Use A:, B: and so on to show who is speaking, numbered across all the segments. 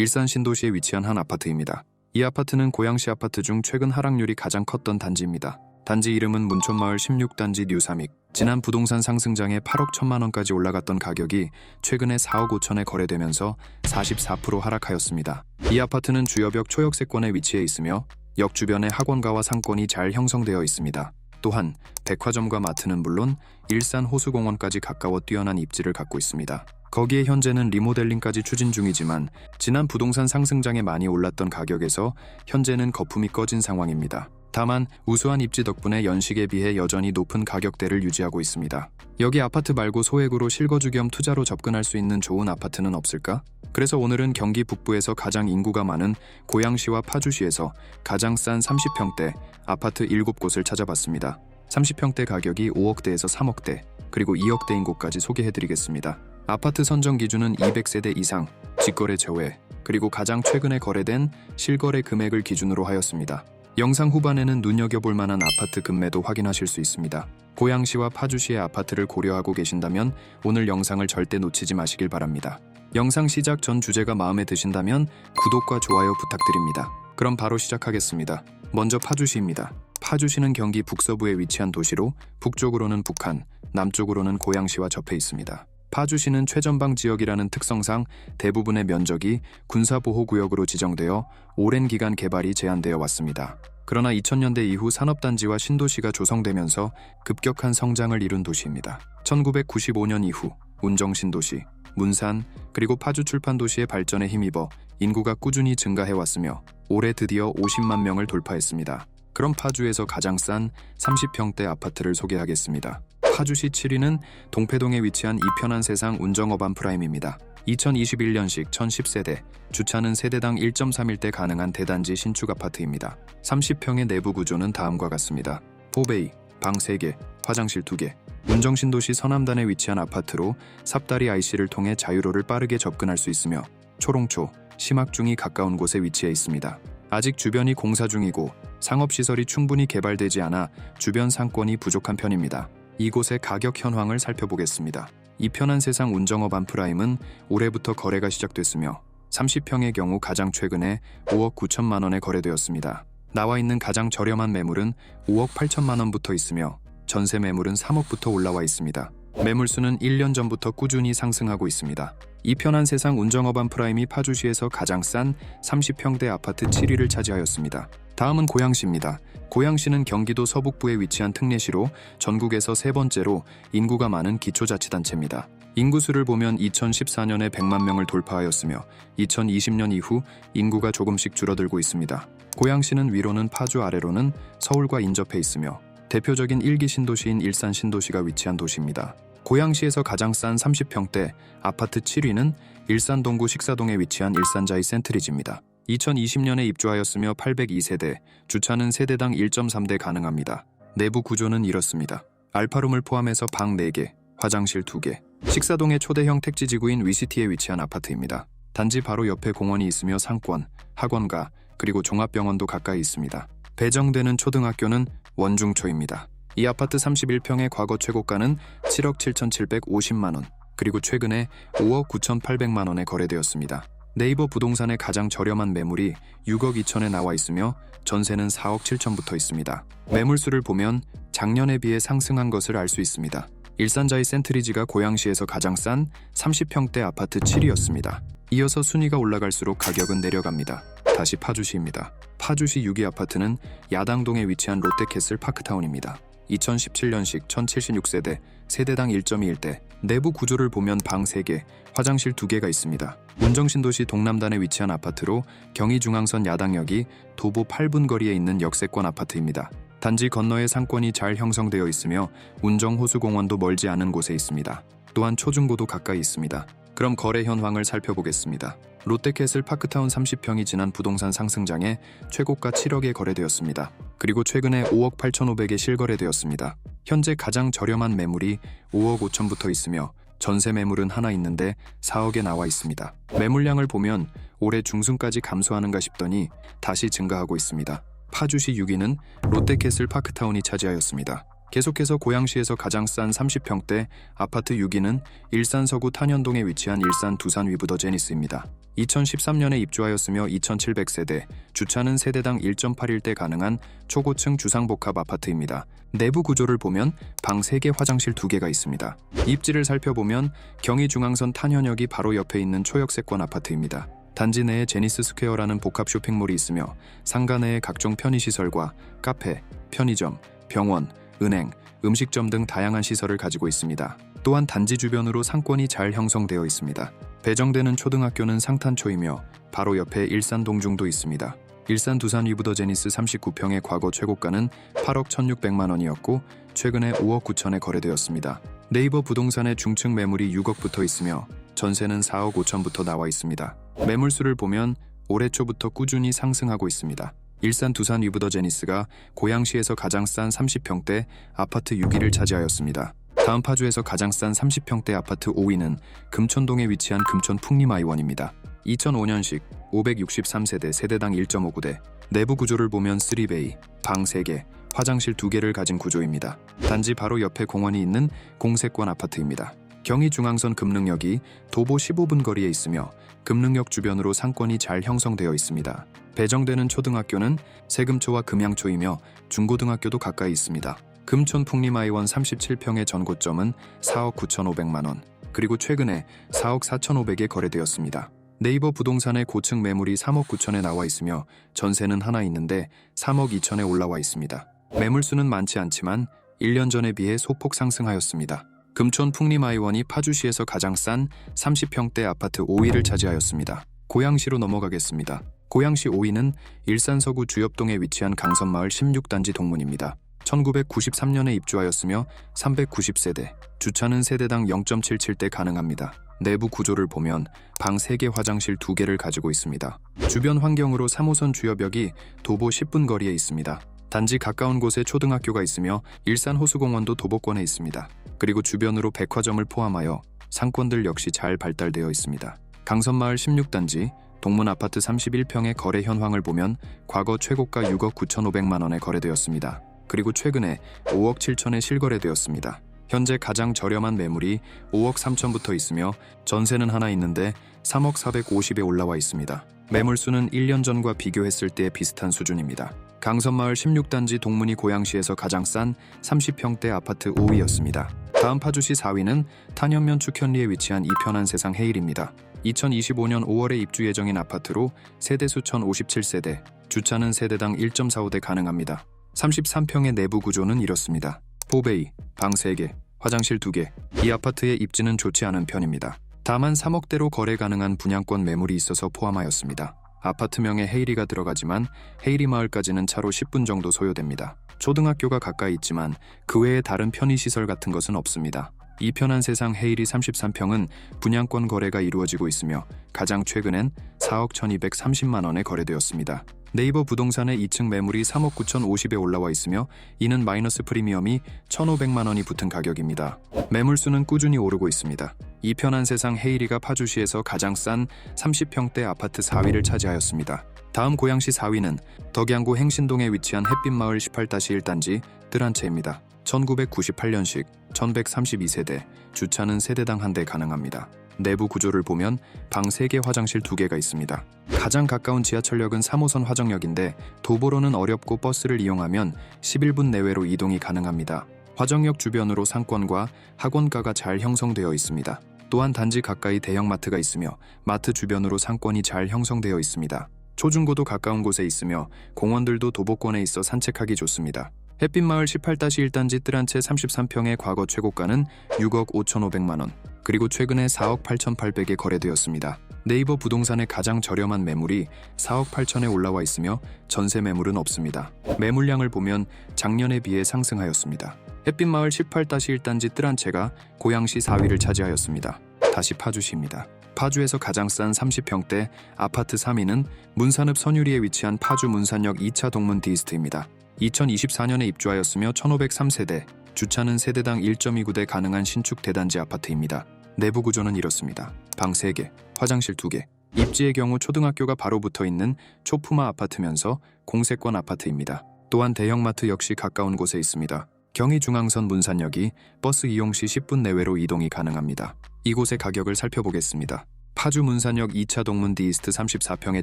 A: 일산 신도시에 위치한 한 아파트입니다. 이 아파트는 고양시 아파트 중 최근 하락률이 가장 컸던 단지입니다. 단지 이름은 문촌마을 16단지 뉴삼익. 지난 부동산 상승장에 8억 1천만 원까지 올라갔던 가격이 최근에 4억 5천에 거래되면서 44% 하락하였습니다. 이 아파트는 주여벽 초역세권에 위치해 있으며 역 주변에 학원가와 상권이 잘 형성되어 있습니다. 또한 백화점과 마트는 물론 일산 호수공원까지 가까워 뛰어난 입지를 갖고 있습니다. 거기에 현재는 리모델링까지 추진 중이지만 지난 부동산 상승장에 많이 올랐던 가격에서 현재는 거품이 꺼진 상황입니다. 다만 우수한 입지 덕분에 연식에 비해 여전히 높은 가격대를 유지하고 있습니다. 여기 아파트 말고 소액으로 실거주 겸 투자로 접근할 수 있는 좋은 아파트는 없을까? 그래서 오늘은 경기 북부에서 가장 인구가 많은 고양시와 파주시에서 가장 싼 30평대 아파트 7곳을 찾아봤습니다. 30평대 가격이 5억대에서 3억대, 그리고 2억대인 곳까지 소개해드리겠습니다. 아파트 선정 기준은 200세대 이상, 직거래 제외, 그리고 가장 최근에 거래된 실거래 금액을 기준으로 하였습니다. 영상 후반에는 눈여겨볼 만한 아파트 금매도 확인하실 수 있습니다. 고양시와 파주시의 아파트를 고려하고 계신다면 오늘 영상을 절대 놓치지 마시길 바랍니다. 영상 시작 전 주제가 마음에 드신다면 구독과 좋아요 부탁드립니다. 그럼 바로 시작하겠습니다. 먼저 파주시입니다. 파주시는 경기 북서부에 위치한 도시로 북쪽으로는 북한, 남쪽으로는 고양시와 접해 있습니다. 파주시는 최전방 지역이라는 특성상 대부분의 면적이 군사보호구역으로 지정되어 오랜 기간 개발이 제한되어 왔습니다. 그러나 2000년대 이후 산업단지와 신도시가 조성되면서 급격한 성장을 이룬 도시입니다. 1995년 이후 운정신도시, 문산, 그리고 파주 출판도시의 발전에 힘입어 인구가 꾸준히 증가해 왔으며 올해 드디어 50만 명을 돌파했습니다. 그럼 파주에서 가장 싼 30평대 아파트를 소개하겠습니다. 파주시 7위는 동패동에 위치한 이편한 세상 운정어반 프라임입니다. 2021년식 1010세대, 주차는 세대당 1.31대 가능한 대단지 신축 아파트입니다. 30평의 내부 구조는 다음과 같습니다. 4베이, 방 3개, 화장실 2개. 운정신도시 서남단에 위치한 아파트로 삽다리 IC를 통해 자유로를 빠르게 접근할 수 있으며 초롱초, 심학중이 가까운 곳에 위치해 있습니다. 아직 주변이 공사 중이고 상업시설이 충분히 개발되지 않아 주변 상권이 부족한 편입니다. 이곳의 가격 현황을 살펴보겠습니다. 이 편한 세상 운정업 안프라임은 올해부터 거래가 시작됐으며 30평의 경우 가장 최근에 5억 9천만 원에 거래되었습니다. 나와 있는 가장 저렴한 매물은 5억 8천만 원부터 있으며 전세 매물은 3억부터 올라와 있습니다. 매물수는 1년 전부터 꾸준히 상승하고 있습니다. 이 편한 세상 운정어반 프라임이 파주시에서 가장 싼 30평대 아파트 7위를 차지하였습니다. 다음은 고양시입니다. 고양시는 경기도 서북부에 위치한 특례시로 전국에서 세 번째로 인구가 많은 기초자치단체입니다. 인구수를 보면 2014년에 100만 명을 돌파하였으며 2020년 이후 인구가 조금씩 줄어들고 있습니다. 고양시는 위로는 파주 아래로는 서울과 인접해 있으며 대표적인 일기 신도시인 일산 신도시가 위치한 도시입니다. 고양시에서 가장 싼 30평대 아파트 7위는 일산 동구 식사동에 위치한 일산자이 센트리지입니다. 2020년에 입주하였으며 802세대, 주차는 세대당 1.3대 가능합니다. 내부 구조는 이렇습니다. 알파룸을 포함해서 방 4개, 화장실 2개, 식사동의 초대형 택지지구인 위시티에 위치한 아파트입니다. 단지 바로 옆에 공원이 있으며 상권, 학원가, 그리고 종합병원도 가까이 있습니다. 배정되는 초등학교는 원중초입니다. 이 아파트 31평의 과거 최고가는 7억 7,750만 원, 그리고 최근에 5억 9,800만 원에 거래되었습니다. 네이버 부동산의 가장 저렴한 매물이 6억 2천에 나와 있으며 전세는 4억 7천부터 있습니다. 매물수를 보면 작년에 비해 상승한 것을 알 수 있습니다. 일산자이 센트리지가 고양시에서 가장 싼 30평대 아파트 7위였습니다. 이어서 순위가 올라갈수록 가격은 내려갑니다. 다시 파주시입니다. 파주시 6위 아파트는 야당동에 위치한 롯데캐슬 파크타운입니다. 2017년식 1076세대, 세대당 1.21대, 내부 구조를 보면 방 3개, 화장실 2개가 있습니다. 운정신도시 동남단에 위치한 아파트로 경의중앙선 야당역이 도보 8분 거리에 있는 역세권 아파트입니다. 단지 건너에 상권이 잘 형성되어 있으며 운정호수공원도 멀지 않은 곳에 있습니다. 또한 초중고도 가까이 있습니다. 그럼 거래 현황을 살펴보겠습니다. 롯데캐슬 파크타운 30평이 지난 부동산 상승장에 최고가 7억에 거래되었습니다. 그리고 최근에 5억 8,500에 실거래되었습니다. 현재 가장 저렴한 매물이 5억 5천부터 있으며 전세 매물은 하나 있는데 4억에 나와 있습니다. 매물량을 보면 올해 중순까지 감소하는가 싶더니 다시 증가하고 있습니다. 파주시 6위는 롯데캐슬 파크타운이 차지하였습니다. 계속해서 고양시에서 가장 싼 30평대 아파트 6위는 일산 서구 탄현동에 위치한 일산 두산 위브더 제니스입니다. 2013년에 입주하였으며 2,700세대, 주차는 세대당 1.81대 가능한 초고층 주상복합 아파트입니다. 내부 구조를 보면 방 3개, 화장실 2개가 있습니다. 입지를 살펴보면 경의중앙선 탄현역이 바로 옆에 있는 초역세권 아파트입니다. 단지 내에 제니스 스퀘어라는 복합 쇼핑몰이 있으며 상가 내에 각종 편의시설과 카페, 편의점, 병원, 은행, 음식점 등 다양한 시설을 가지고 있습니다. 또한 단지 주변으로 상권이 잘 형성되어 있습니다. 배정되는 초등학교는 상탄초이며 바로 옆에 일산 동중도 있습니다. 일산 두산 위브더 제니스 39평의 과거 최고가는 8억 1,600만 원이었고 최근에 5억 9천에 거래되었습니다. 네이버 부동산의 중층 매물이 6억 붙어 있으며 전세는 4억 5천부터 나와 있습니다. 매물수를 보면 올해 초부터 꾸준히 상승하고 있습니다. 일산 두산 위브더 제니스가 고양시에서 가장 싼 30평대 아파트 6위를 차지하였습니다. 다음 파주에서 가장 싼 30평대 아파트 5위는 금천동에 위치한 금천 풍림아이원입니다. 2005년식 563세대 세대당 1.59대 내부 구조를 보면 3베이, 방 3개, 화장실 2개를 가진 구조입니다. 단지 바로 옆에 공원이 있는 공세권 아파트입니다. 경의중앙선 금능역이 도보 15분 거리에 있으며 금능역 주변으로 상권이 잘 형성되어 있습니다. 배정되는 초등학교는 세금초와 금양초이며 중고등학교도 가까이 있습니다. 금촌 풍림아이원 37평의 전고점은 4억 9,500만 원, 그리고 최근에 4억 4,500에 거래되었습니다. 네이버 부동산의 고층 매물이 3억 9천에 나와 있으며 전세는 하나 있는데 3억 2천에 올라와 있습니다. 매물수는 많지 않지만 1년 전에 비해 소폭 상승하였습니다. 금촌 풍림아이원이 파주시에서 가장 싼 30평대 아파트 5위를 차지하였습니다. 고양시로 넘어가겠습니다. 고양시 5위는 일산 서구 주엽동에 위치한 강선마을 16단지 동문입니다. 1993년에 입주하였으며 390세대, 주차는 세대당 0.77대 가능합니다. 내부 구조를 보면 방 3개 화장실 2개를 가지고 있습니다. 주변 환경으로 3호선 주여벽이 도보 10분 거리에 있습니다. 단지 가까운 곳에 초등학교가 있으며 일산 호수공원도 도보권에 있습니다. 그리고 주변으로 백화점을 포함하여 상권들 역시 잘 발달되어 있습니다. 강선마을 16단지 동문 아파트 31평의 거래 현황을 보면 과거 최고가 6억 9,500만 원에 거래되었습니다. 그리고 최근에 5억 7천에 실거래되었습니다. 현재 가장 저렴한 매물이 5억 3천부터 있으며 전세는 하나 있는데 3억 450에 올라와 있습니다. 매물수는 1년 전과 비교했을 때 비슷한 수준입니다. 강선마을 16단지 동문이 고양시에서 가장 싼 30평대 아파트 5위였습니다. 다음 파주시 4위는 탄현면 축현리에 위치한 이편한 세상 헤일입니다. 2025년 5월에 입주 예정인 아파트로 세대수 1057세대, 주차는 세대당 1.45대 가능합니다. 33평의 내부 구조는 이렇습니다. 포베이, 방 3개, 화장실 2개. 이 아파트의 입지는 좋지 않은 편입니다. 다만 3억대로 거래 가능한 분양권 매물이 있어서 포함하였습니다. 아파트명에 헤이리가 들어가지만 헤이리 마을까지는 차로 10분 정도 소요됩니다. 초등학교가 가까이 있지만 그 외에 다른 편의시설 같은 것은 없습니다. 이 편한 세상 헤이리 33평은 분양권 거래가 이루어지고 있으며 가장 최근엔 4억 1230만 원에 거래되었습니다. 네이버 부동산의 2층 매물이 3억 9,050에 올라와 있으며 이는 마이너스 프리미엄이 1,500만 원이 붙은 가격입니다. 매물수는 꾸준히 오르고 있습니다. 이 편한 세상 헤이리가 파주시에서 가장 싼 30평대 아파트 4위를 차지하였습니다. 다음 고양시 4위는 덕양구 행신동에 위치한 햇빛마을 18-1단지 뜰한채입니다. 1998년식 1132세대, 주차는 세대당 한 대 가능합니다. 내부 구조를 보면 방 3개 화장실 2개가 있습니다. 가장 가까운 지하철역은 3호선 화정역인데 도보로는 어렵고 버스를 이용하면 11분 내외로 이동이 가능합니다. 화정역 주변으로 상권과 학원가가 잘 형성되어 있습니다. 또한 단지 가까이 대형마트가 있으며 마트 주변으로 상권이 잘 형성되어 있습니다. 초중고도 가까운 곳에 있으며 공원들도 도보권에 있어 산책하기 좋습니다. 햇빛마을 18-1단지 뜰한채 33평의 과거 최고가는 6억 5,500만 원, 그리고 최근에 4억 8,800에 거래되었습니다. 네이버 부동산의 가장 저렴한 매물이 4억 8천에 올라와 있으며 전세 매물은 없습니다. 매물량을 보면 작년에 비해 상승하였습니다. 햇빛마을 18-1단지 뜰한채가 고양시 4위를 차지하였습니다. 다시 파주시입니다. 파주에서 가장 싼 30평대 아파트 3위는 문산읍 선유리에 위치한 파주 문산역 2차 동문 디스트입니다. 2024년에 입주하였으며 1503세대, 주차는 세대당 1.29대 가능한 신축 대단지 아파트입니다. 내부 구조는 이렇습니다. 방 3개, 화장실 2개. 입지의 경우 초등학교가 바로 붙어 있는 초품화 아파트면서 공세권 아파트입니다. 또한 대형마트 역시 가까운 곳에 있습니다. 경의중앙선 문산역이 버스 이용 시 10분 내외로 이동이 가능합니다. 이곳의 가격을 살펴보겠습니다. 파주 문산역 2차 동문 디이스트 34평의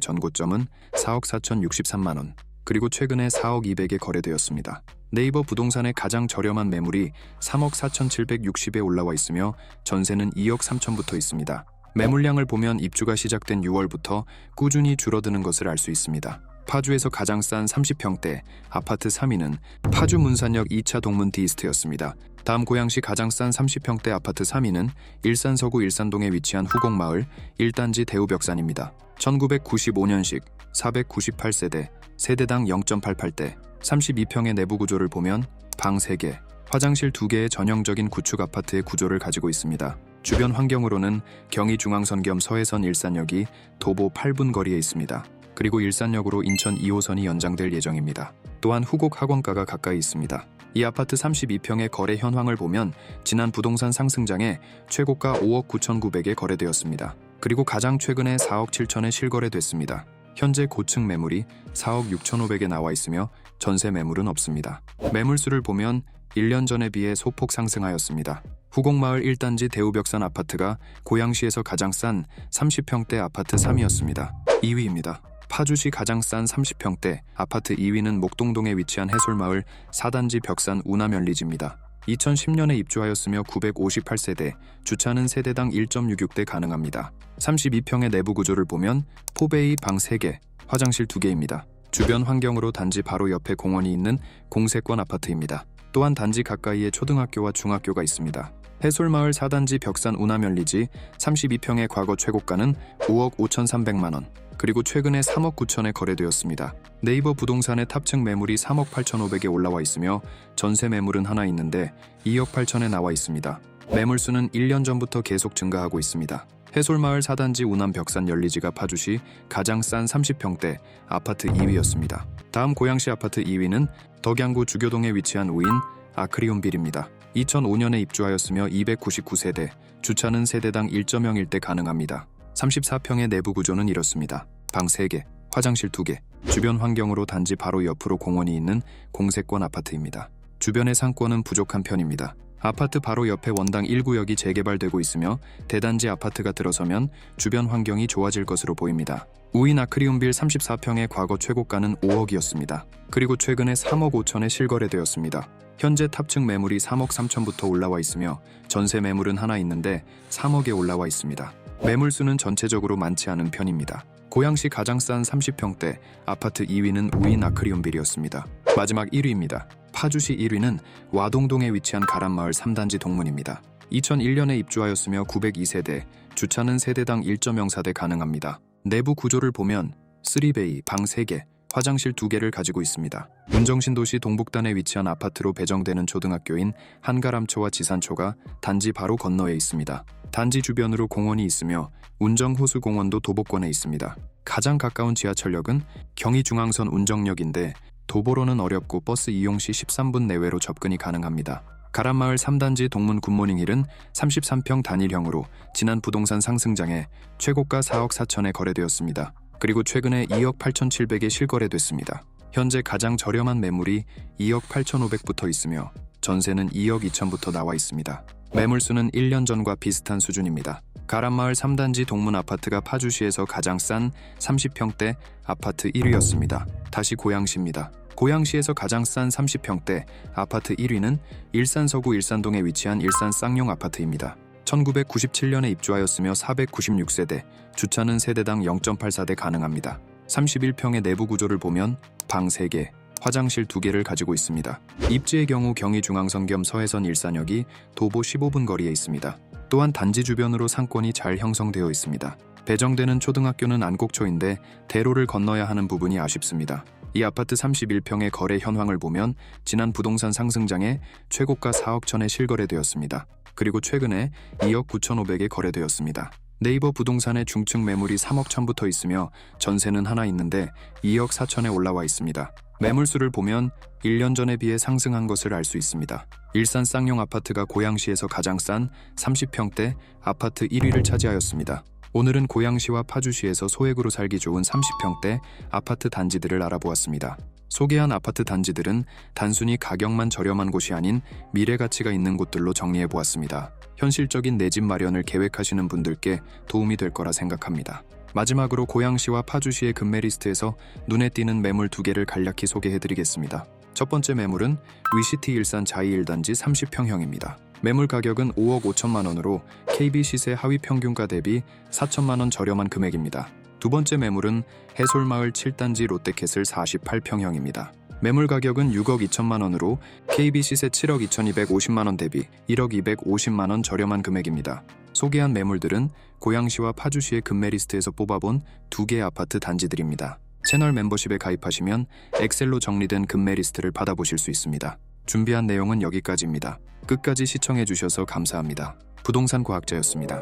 A: 전고점은 4억 4,063만 원, 그리고 최근에 4억 200에 거래되었습니다. 네이버 부동산의 가장 저렴한 매물이 3억 4,760에 올라와 있으며 전세는 2억 3천부터 있습니다. 매물량을 보면 입주가 시작된 6월부터 꾸준히 줄어드는 것을 알 수 있습니다. 파주에서 가장 싼 30평대 아파트 3위는 파주 문산역 2차 동문 디이스트였습니다. 다음 고양시 가장 싼 30평대 아파트 3위는 일산 서구 일산동에 위치한 후곡마을 1단지 대우벽산입니다. 1995년식 498세대, 세대당 0.88대, 32평의 내부 구조를 보면 방 3개, 화장실 2개의 전형적인 구축 아파트의 구조를 가지고 있습니다. 주변 환경으로는 경의중앙선 겸 서해선 일산역이 도보 8분 거리에 있습니다. 그리고 일산역으로 인천 2호선이 연장될 예정입니다. 또한 후곡 학원가가 가까이 있습니다. 이 아파트 32평의 거래 현황을 보면 지난 부동산 상승장에 최고가 5억 9,900에 거래되었습니다. 그리고 가장 최근에 4억 7천에 실거래됐습니다. 현재 고층 매물이 4억 6,500에 나와 있으며 전세 매물은 없습니다. 매물수를 보면 1년 전에 비해 소폭 상승하였습니다. 후곡마을 1단지 대우벽산 아파트가 고양시에서 가장 싼 30평대 아파트 3위였습니다. 2위입니다. 파주시 가장 싼 30평대 아파트 2위는 목동동에 위치한 해솔마을 4단지 벽산 우나면리지입니다. 2010년에 입주하였으며 958세대, 주차는 세대당 1.66대 가능합니다. 32평의 내부 구조를 보면 포베이 방 3개, 화장실 2개입니다. 주변 환경으로 단지 바로 옆에 공원이 있는 공세권 아파트입니다. 또한 단지 가까이에 초등학교와 중학교가 있습니다. 해솔마을 4단지 벽산 우나면리지 32평의 과거 최고가는 5억 5,300만 원, 그리고 최근에 3억 9천에 거래되었습니다. 네이버 부동산의 탑층 매물이 3억 8,500에 올라와 있으며 전세 매물은 하나 있는데 2억 8천에 나와 있습니다. 매물수는 1년 전부터 계속 증가하고 있습니다. 해솔마을 4단지 우남 벽산 연리지가 파주시 가장 싼 30평대 아파트 2위였습니다. 다음 고양시 아파트 2위는 덕양구 주교동에 위치한 우인 아크리움빌입니다. 2005년에 입주하였으며 299세대, 주차는 세대당 1.01대 가능합니다. 34평의 내부 구조는 이렇습니다. 방 3개, 화장실 2개, 주변 환경으로 단지 바로 옆으로 공원이 있는 공세권 아파트입니다. 주변의 상권은 부족한 편입니다. 아파트 바로 옆에 원당 1구역이 재개발되고 있으며 대단지 아파트가 들어서면 주변 환경이 좋아질 것으로 보입니다. 우인 아크리움빌 34평의 과거 최고가는 5억이었습니다. 그리고 최근에 3억 5천에 실거래되었습니다. 현재 탑층 매물이 3억 3천부터 올라와 있으며 전세 매물은 하나 있는데 3억에 올라와 있습니다. 매물수는 전체적으로 많지 않은 편입니다. 고양시 가장 싼 30평대 아파트 2위는 우인 아크리움빌이었습니다. 마지막 1위입니다. 파주시 1위는 와동동에 위치한 가란마을 3단지 동문입니다. 2001년에 입주하였으며 902세대, 주차는 세대당 1.04대 가능합니다. 내부 구조를 보면 3베이, 방 3개, 화장실 2개를 가지고 있습니다. 문정신도시 동북단에 위치한 아파트로 배정되는 초등학교인 한가람초와 지산초가 단지 바로 건너에 있습니다. 단지 주변으로 공원이 있으며 운정호수 공원도 도보권에 있습니다. 가장 가까운 지하철역은 경의중앙선 운정역인데 도보로는 어렵고 버스 이용 시 13분 내외로 접근이 가능합니다. 가란마을 3단지 동문 굿모닝힐은 33평 단일형으로 지난 부동산 상승장에 최고가 4억 4천에 거래되었습니다. 그리고 최근에 2억 8,700에 실거래됐습니다. 현재 가장 저렴한 매물이 2억 8,500부터 있으며 전세는 2억 2천부터 나와 있습니다. 매물수는 1년 전과 비슷한 수준입니다. 가란마을 3단지 동문 아파트가 파주시에서 가장 싼 30평대 아파트 1위였습니다. 다시 고양시입니다. 고양시에서 가장 싼 30평대 아파트 1위는 일산 서구 일산동에 위치한 일산 쌍용 아파트입니다. 1997년에 입주하였으며 496세대, 주차는 세대당 0.84대 가능합니다. 31평의 내부 구조를 보면 방 3개, 화장실 2개를 가지고 있습니다. 입지의 경우 경의중앙선 겸 서해선 일산역이 도보 15분 거리에 있습니다. 또한 단지 주변으로 상권이 잘 형성되어 있습니다. 배정되는 초등학교는 안곡초인데 대로를 건너야 하는 부분이 아쉽습니다. 이 아파트 31평의 거래 현황을 보면 지난 부동산 상승장에 최고가 4억 천에 실거래되었습니다. 그리고 최근에 2억 9,500에 거래되었습니다. 네이버 부동산의 중층 매물이 3억 천부터 있으며 전세는 하나 있는데 2억 4천에 올라와 있습니다. 매물수를 보면 1년 전에 비해 상승한 것을 알 수 있습니다. 일산 쌍용 아파트가 고양시에서 가장 싼 30평대 아파트 1위를 차지하였습니다. 오늘은 고양시와 파주시에서 소액으로 살기 좋은 30평대 아파트 단지들을 알아보았습니다. 소개한 아파트 단지들은 단순히 가격만 저렴한 곳이 아닌 미래 가치가 있는 곳들로 정리해 보았습니다. 현실적인 내 집 마련을 계획하시는 분들께 도움이 될 거라 생각합니다. 마지막으로 고양시와 파주시의 금매 리스트에서 눈에 띄는 매물 두 개를 간략히 소개해 드리겠습니다. 첫 번째 매물은 위시티 일산 자이 1단지 30평형입니다. 매물 가격은 5억 5천만 원으로 KB 시세 하위 평균가 대비 4천만 원 저렴한 금액입니다. 두 번째 매물은 해솔마을 7단지 롯데캐슬 48평형입니다. 매물 가격은 6억 2천만 원으로 KB 시세 7억 2,250만 원 대비 1억 250만 원 저렴한 금액입니다. 소개한 매물들은 고양시와 파주시의 금매 리스트에서 뽑아본 두 개의 아파트 단지들입니다. 채널 멤버십에 가입하시면 엑셀로 정리된 금매 리스트를 받아보실 수 있습니다. 준비한 내용은 여기까지입니다. 끝까지 시청해 주셔서 감사합니다. 부동산 과학자였습니다.